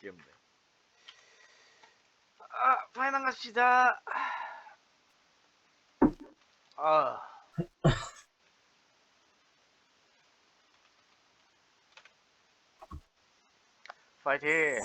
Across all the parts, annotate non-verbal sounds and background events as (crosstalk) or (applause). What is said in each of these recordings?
귀엽네. 아, 파이널 갑시다. 아. (laughs) 파이팅.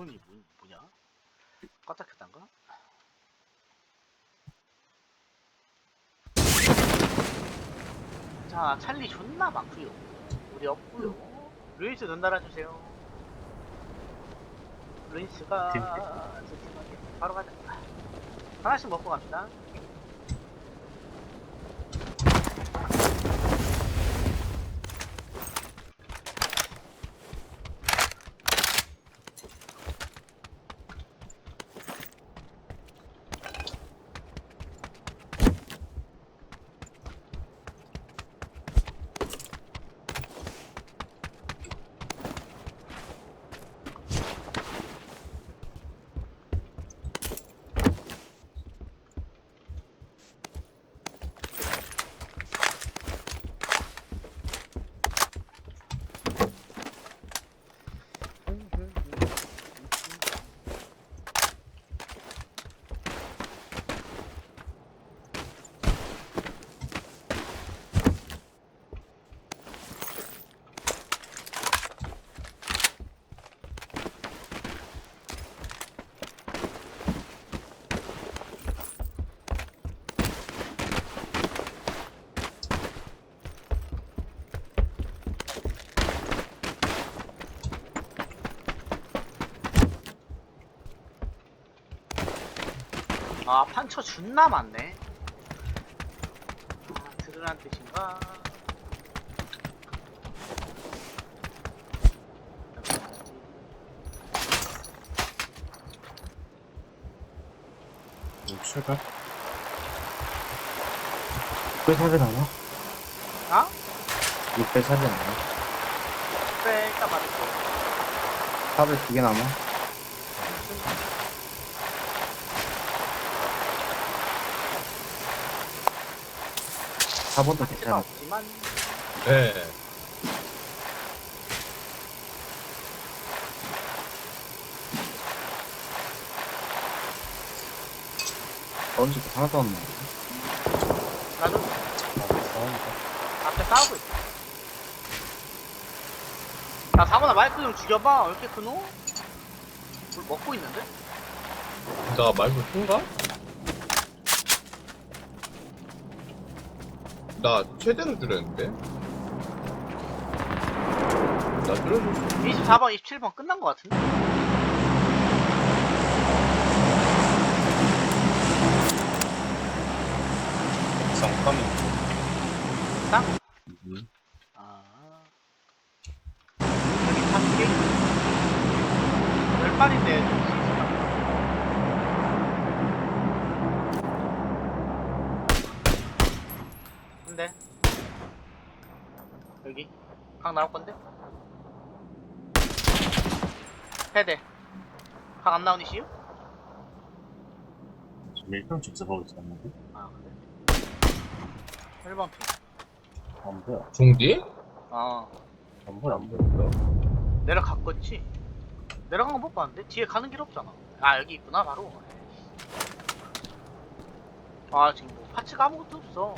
잡음이 뭐, 뭐냐? 껐작했단가? 자, 찰리 존나 많구요. 우리 없구요. 루이스 눈 달아주세요. 루이스가 바로 가자. 하나씩 먹고 갑시다. 아, 판처 존나 많네. 아, 들으란 뜻인가? 뭐 출발? 꽤 사진 나나? 아? 6배 사진 나나? 그래, 일단 말했어. 탑을 두개 남아? 4번도 가 괜찮아 없지만, 네. 던지고 하나도 없네 나도 앞에 싸우고 있어. 야, 사모나 마이크 좀 죽여봐. 왜 이렇게 크노? 뭘 먹고 있는데? 나 말고 큰가? 나 최대로 줄였는데? 나 줄여줬어. 24번, 27번 끝난 것 같은데? 성컴이 딱? 아. 여기 다섯 개? 열 발인데, 근데? 여기? 각 나올 건데? 패대. 각 안 나오니, 씨유? 지금 1평 직접하고 있었는데 아, 그래. 1번 핑. 안 보여 중디? 아. 안 보여 안 보여? 내려갔겠지? 내려간 거 못 봤는데? 뒤에 가는 길 없잖아. 아, 여기 있구나, 바로. 아, 지금 뭐, 파츠가 아무것도 없어.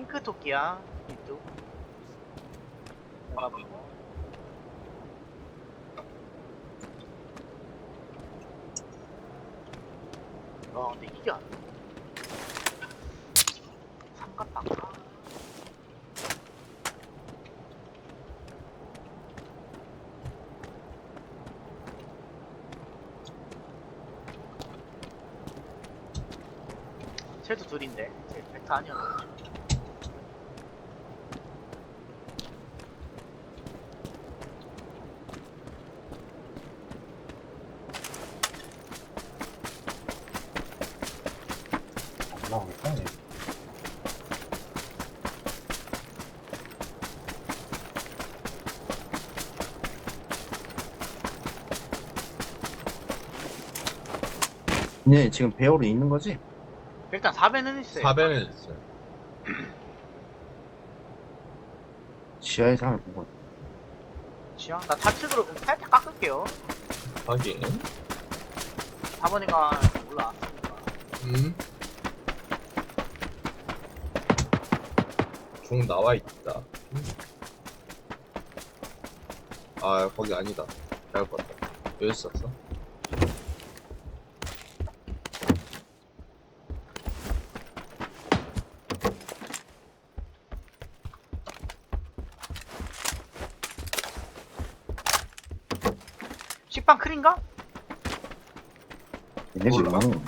핑크 토끼야, 이쪽. 보고. 아, 근데 이게 안 돼. 삼각방. 쟤도 둘인데 쟤 벡터 아니었 네, 지금 배우로 있는 거지? 일단 4배는 있어요. 4배는 있어요. 지하에 사람을 본 거. 지하? 나 좌측으로 그럼 살짝 깎을게요. 확인. 4번이가 올라왔으니까. 음. 중 나와 있다. 아, 거기 아니다. 잘못 봤다. 여기 있었어. 식빵 클인가? 얘네 집 몰라. 거.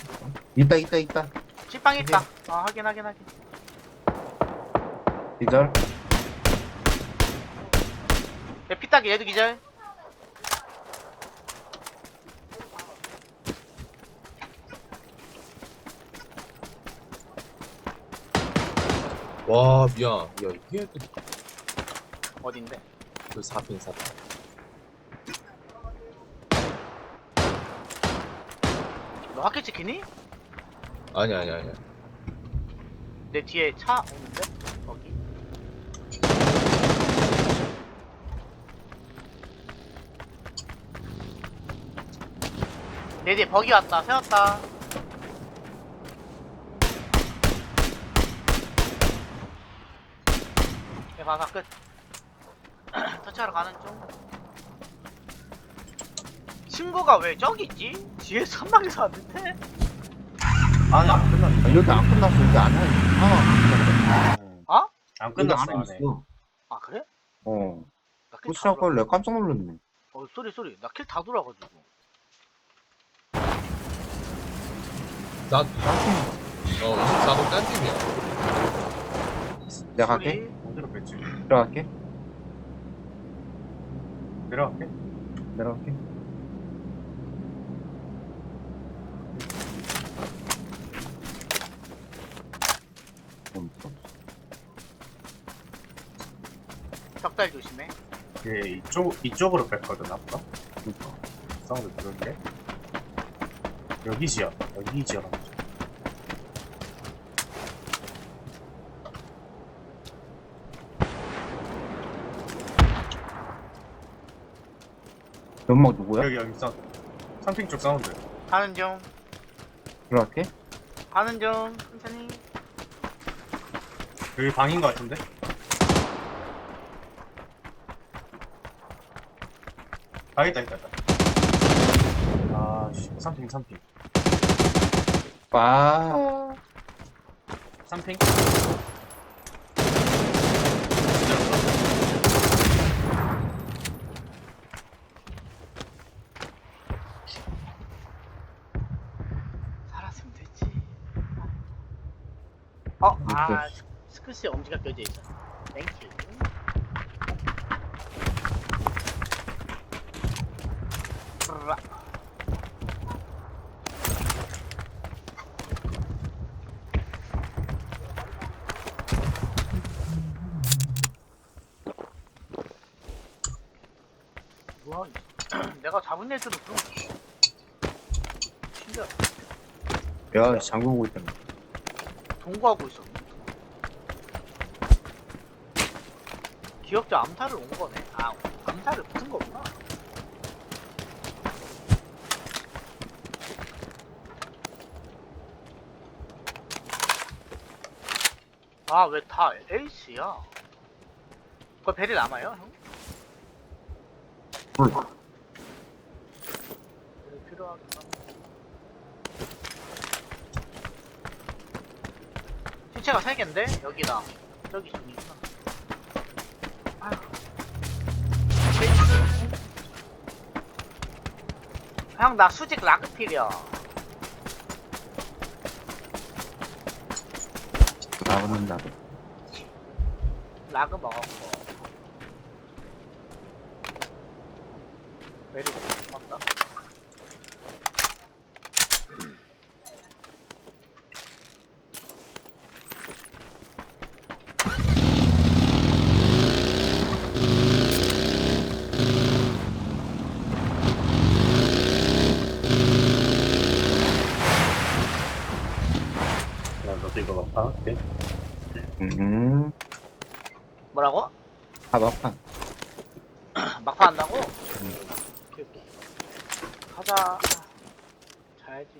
있다, 있다, 있다. 식빵 있다. 아, 확인, 확인, 확인. 기절. 내 피딱이 얘도 기절. 와, 미안. 야, 이게 어딘데? 그 4핀 4핀. 너 학교 찍히니? 아니, 아니, 아니. 내 뒤에 차 오는데? 거기. 내 뒤에 버기 왔다. 세웠다. 내 바사 끝. (clears throat) 터치하러 가는 중. 친구가 왜 저기 있지? 뒤에 선방에서 왔는데? 아니 안 아, 여기 안 끝났어. 여기 안 해. 하나 응. 어? 안 끝났어 안에 안에 있어. 아 그래? 어. 나킬다 부시장 돌아. 걸려. 깜짝 놀랐네. 어 쏘리 쏘리. 나 킬 다 돌아가지고. 나, 어, 24도 딴 팀이야. 내가 갈게. 쏘리. 어디로 뺐지? 들어갈게. 내려갈게 내려갈게. 벽달 조심해. 예 이쪽 이쪽으로 뺐거든 아까 그러니까. 사운드 들었는데 여기 지하 여기 지하 연막 누구야? 여기 여기 사운드 3핑 쪽 사운드 가는 중. 들어갈게. 가는 중. 천천히. 여기 방인 것 같은데 아 있다 있다 있다 아씨 3핑 3핑 와. 3핑 살았으면 됐지. 어, 아, 스- 스크스에 엄지가 껴져 있어. 땡큐. 잡은 애들은 좀 신기하다. 야, 장군 오고 있다. 동거하고 있었네. 기억자 암살을 온 거네. 아, 암살을 붙은 거구나. 아, 왜다 에이스야? 그거 벨이 남아요, 형? 몰라. 벨이 필요하겠다. 시체가 3개인데? 여기다. 저기 저기구나. 아휴. 형, 나 수직 라그 필이야. 나오는 나. 라그 먹었고. 메리 맞다. 음, 뭐라고? 아, 막판. (clears throat) 막판 한다고? 오케이, 오케이. 가자. 자야지.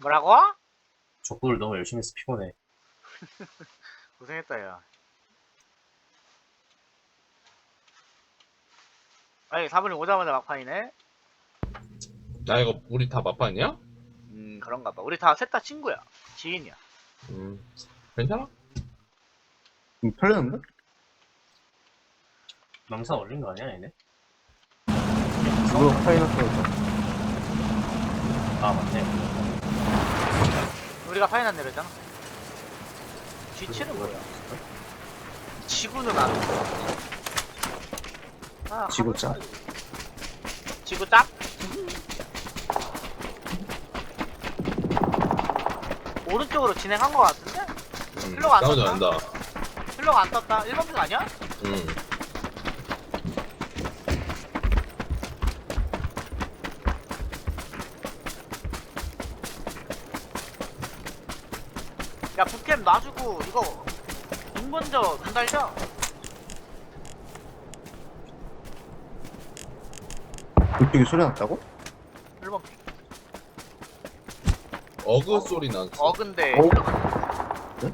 뭐라고? 족구를 너무 열심히 해서 피곤해. (laughs) 고생했다, 야. 아니, 4분이 오자마자 막판이네? 나 이거 우리 다 마판이야? 음, 그런가 봐. 우리 다 셋 다 친구야. 지인이야. 음. 괜찮아? 음, 털렸는데? 명사 올린 거 아니야, 얘네? 누가 파이널 아, 맞네. 우리가 파이난 내렸잖아. G7은 뭐야? 지구는 안 아, 지구 짭. 지구 짭? 오른쪽으로 진행한 것 같은데? 음. 일로 안 떴다? 않는다. 흘러가 안 떴다. 1번 핑 아니야? 음. 야, 북캠 놔주고, 이거, 눈 먼저, 눈 달려. 그쪽에 소리 났다고? 1번 핑. 어그 소리 났어. 어, 근데, 어? 네?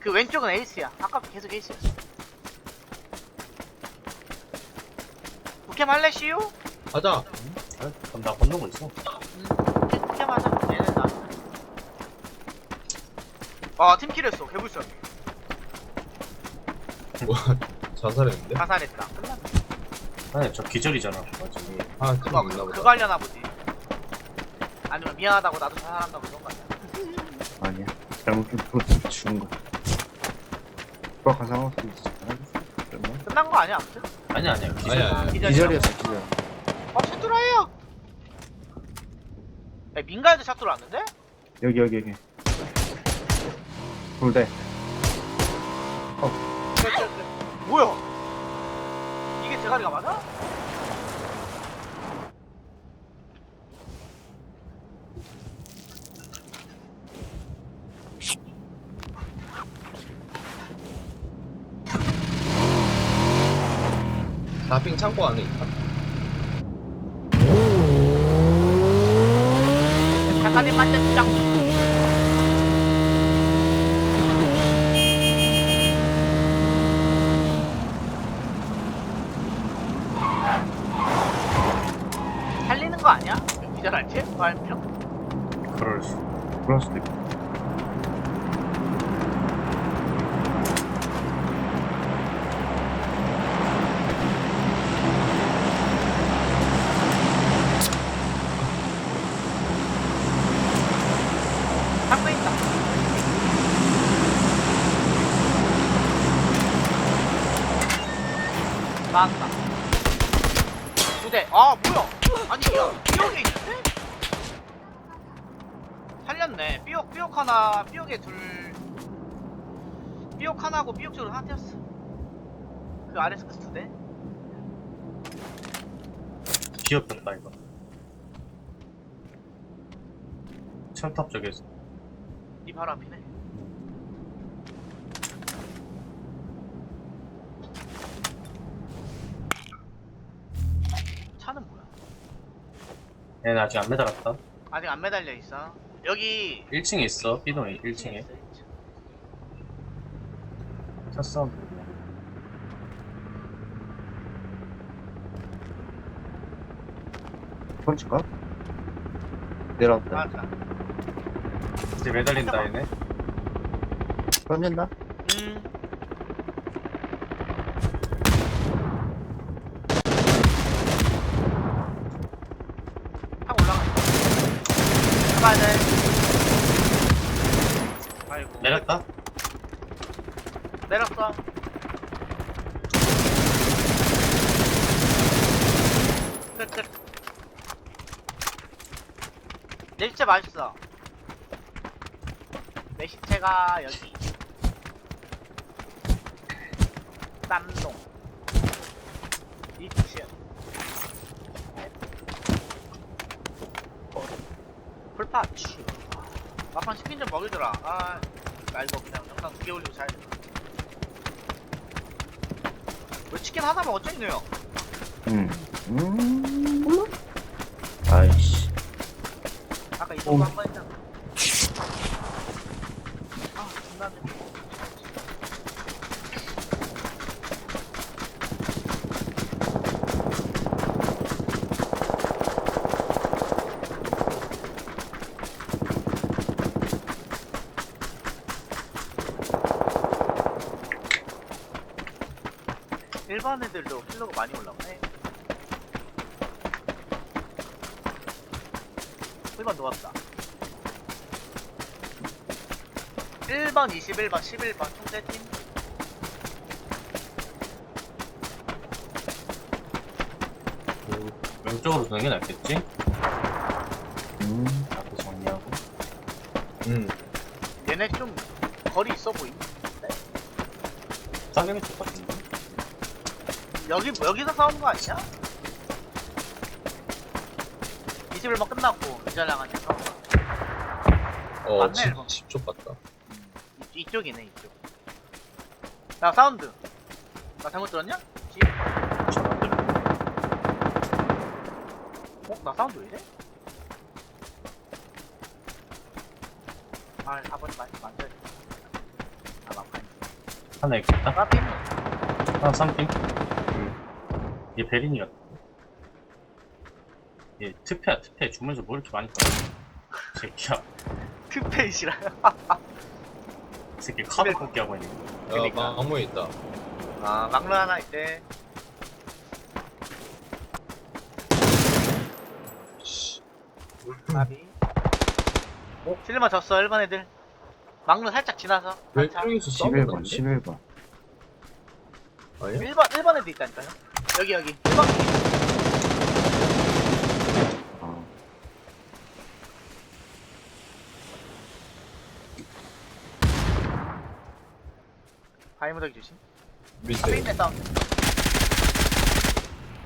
그 왼쪽은 에이스야. 아까 계속 에이스였어. 북캠 할래, 시우? 가자. 아, 그럼 나 건너고 있어. 응, 북캠 하자. 얘는 나. 아, 팀킬 했어. 개불쌍. 뭐, (laughs) 자살했는데? 자살했다. 끝났네. 아니, 저 기절이잖아. 나중에. 아, 그거, 그거 있나 보다. 그거 하려나 보지. 아니면 미안하다고 나도 자살한다고 그런 거 아니야. 아니야. 잘못 좀 풀었어. 죽은 거. 오빠가 상황 속에서 잘하겠어. 끝난 거 아니야, 아무튼? 아니야, 아니야. 기절. 아니야, 아니야. 기절이었어, 기절. 어, 샷들어와요! 야, 민가에도 샷 들어왔는데? 여기, 여기, 여기. 돌대. 뭐야? 이게 대가리가 맞아? 다핑 창고 안에 있다. 대가리 맞자, 짱! 살리는 거 아니야? 기절할 때? 발명? 그럴 수. 그럴 수도 있고. 창고 있다. 나왔다. 두 대. 아, 뭐야? 아니, 야, 삐옥에? 살렸네. 삐옥, 삐옥 하나, 삐옥에 둘. 삐옥 하나고 삐옥 쪽으로 하나 띄었어. 그 아래서 그두 대? 기업했다, 이거. 철탑 쪽에서. 이 바로 앞이네. 차는 뭐야? 얘는 아직 안 매달았다. 아직 안 매달려 있어. 여기 1층에 있어. 삐동이 1층에. 첫 사운드. 펀치가? 내려왔다. 맞 아. 이제 매달린다, 얘네. 던진다? 음. 타고 올라가. 잡아야 돼. 아이고. 내렸다? 내렸어. 끝, 끝. 내 시체 맛있어. 내 시체가 여기. 쌈동. 2층. 풀파츠. 막판 치킨 좀 먹여줘라. 아, 나 이거 그냥 영상 두개 올리고 자야 돼. 왜 치킨 하나 먹었죠, 이노요? 음. 음. 몰라? 아이씨. 아까 이 정도 한번 했잖아. 아, 장난해. 일반 애들도 킬러가 많이 올라오네. 1번 놓았다. 1번, 21번, 11번 총대팀. 그 왼쪽으로 도는 게 낫겠지? 음. 앞에 정리하고. 음. 얘네 좀 거리 있어 보임. 싸게미 쪽 같은데? 여기 여기서 싸우는 거 아니야? 21번 끝났고 이전량하니까 어, 맞네, 집. 집쪽 같다. 이, 이쪽이네 이쪽. 야 사운드. 나 잘못 들었냐? 들어. 어? 나 사운드 왜 이래? 아, 아버님 많이 만져야 돼. 아, 막판. 하나 있겠다? 나 팀. 하나 쌈핑? 얘 베린이 같아. 얘 특패야, 특패. 주문에서 뭘 이렇게 많이 받아. (laughs) 새끼야. 특페이시라. (laughs) 이 새끼 카드 뽑기 하고 있네. 야, 그러니까. 망모에 있다. 아, 막루 하나 있대. 씨. 나비. 어? 실마 졌어, 1번 애들. 막루 살짝 지나서. 한참. 왼쪽에서 싸우는 11번, 건데? 11번. 아니야? 1번, 1번 애들 있다니까요. 여기, 여기. 1번. 바이무더기 조심. 앞에 밑에. 있네, 싸움.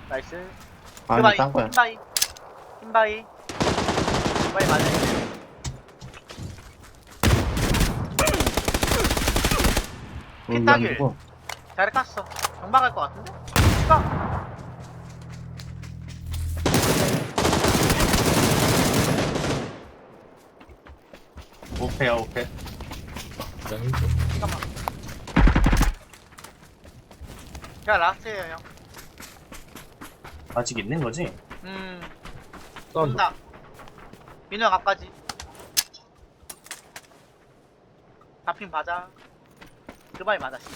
나이스. 아니, 딴 거야. 흰바이. 흰바이. 흰바이 맞아. 여기 피타길. 아니고. 잘 깠어. 경박할 것 같은데? 오페. 그냥 힘줘. 잠깐만. 야, 라스트에요, 형. 아직 있는 거지? 음. 온다. 민호 형 앞까지. 다핀 맞아. 그 바이 맞아, 씨.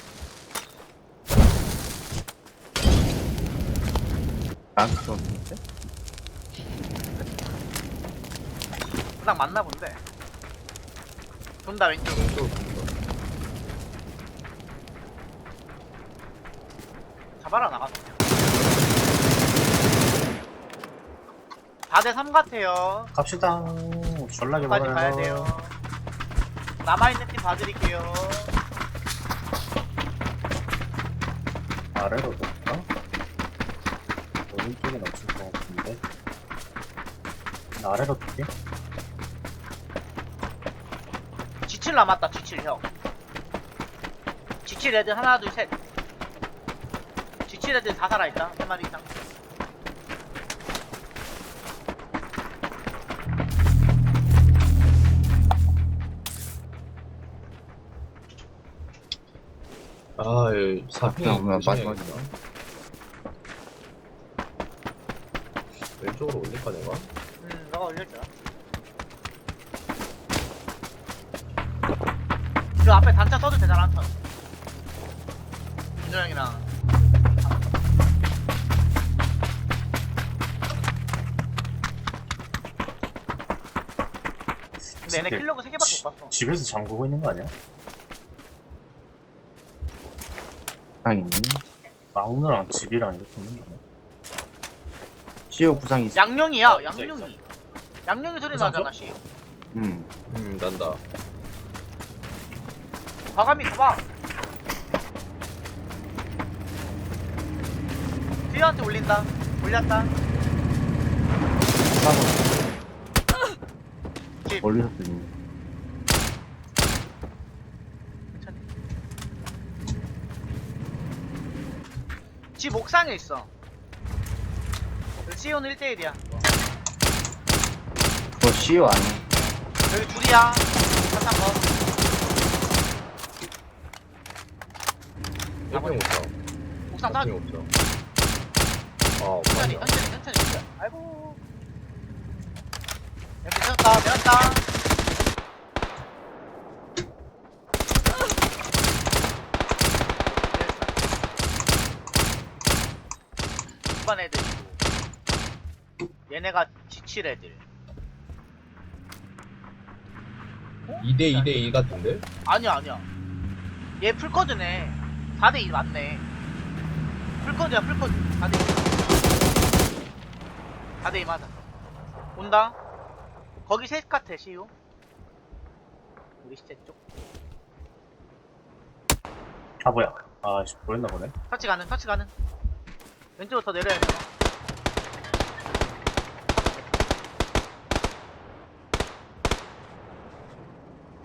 나한테 쏘는데? 그냥 맞나 본데. 돈다, 왼쪽. 왼쪽. 잡아라, 나가서. 4대3 같아요. 갑시다. 졸라게 끝까지 가야. 돼요. 남아있는 팀 봐드릴게요. 아래로 볼까? 오른쪽엔 없을 것 같은데. 나 아래로 볼게. G7 남았다, G7 형. G7 애들 하나, 둘, 셋. G7 애들 다 살아있다, 세 마리 이상. 아, 예, 사핑. 앞에 오면 마지막이야. 왼쪽으로 올릴까, 내가? 음, 너가 올려줘. 그 앞에 단차 써도 되잖아, 한 턴. 민호 형이랑. 근데 얘네 새끼 킬로그 3개밖에 못 봤어. 집에서 잠그고 있는 거 아니야? 마우너랑 집이랑 이렇게 있는 거 아니야? 시오 부상이 있어. 양룡이야, 어, 있어, 양룡이. 양룡이 소리 무슨 나잖아, 씨. 음. 음, 난다. 과감히 가봐. 뒤한테 올린다. 올렸다. 멀리서 뜨니. 집 옥상에 있어. 시온 1대1이야. 그거 시오 아니 여기 둘이야. 사탄 1층 없어. 옥상 다 1층 없어. 어, 천천히, 천천히, 천천히. 아이고. 내렸다, 내렸다. 이반 애들이고. 얘네가 지칠 애들. 2대 2대 2 같은데? 아니야, 아니야. 얘 풀커드네. 4대 2 맞네. 풀커드야, 풀커드. 4대 2. 4대 2 맞아. 온다. 거기 셋 같아, 시우. 우리 시체 쪽. 아 뭐야 아씨 보였나 보네 터치 가는, 터치 가는. 왼쪽으로 더 내려야 돼.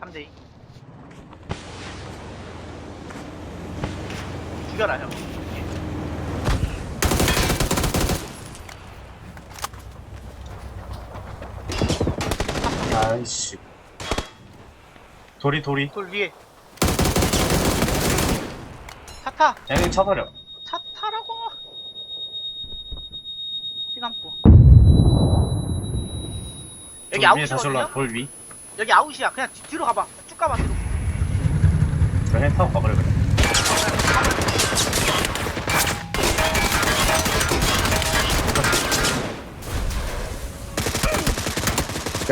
삼대2 죽여라, 형. 아이씨 도리 도리 돌 위에. 차 타! 앵 쳐버려 차 타라고! 띠감고. 여기 돌 위에 다시 아웃이거든요? 올라 돌위 여기 아웃이야. 그냥 뒤- 뒤로 가봐. 쭉 가봐, 뒤로. 그래 타고 가버려 그래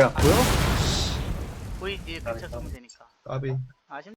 야 보여? 근처 쏘면 되니까. 까비. 아쉽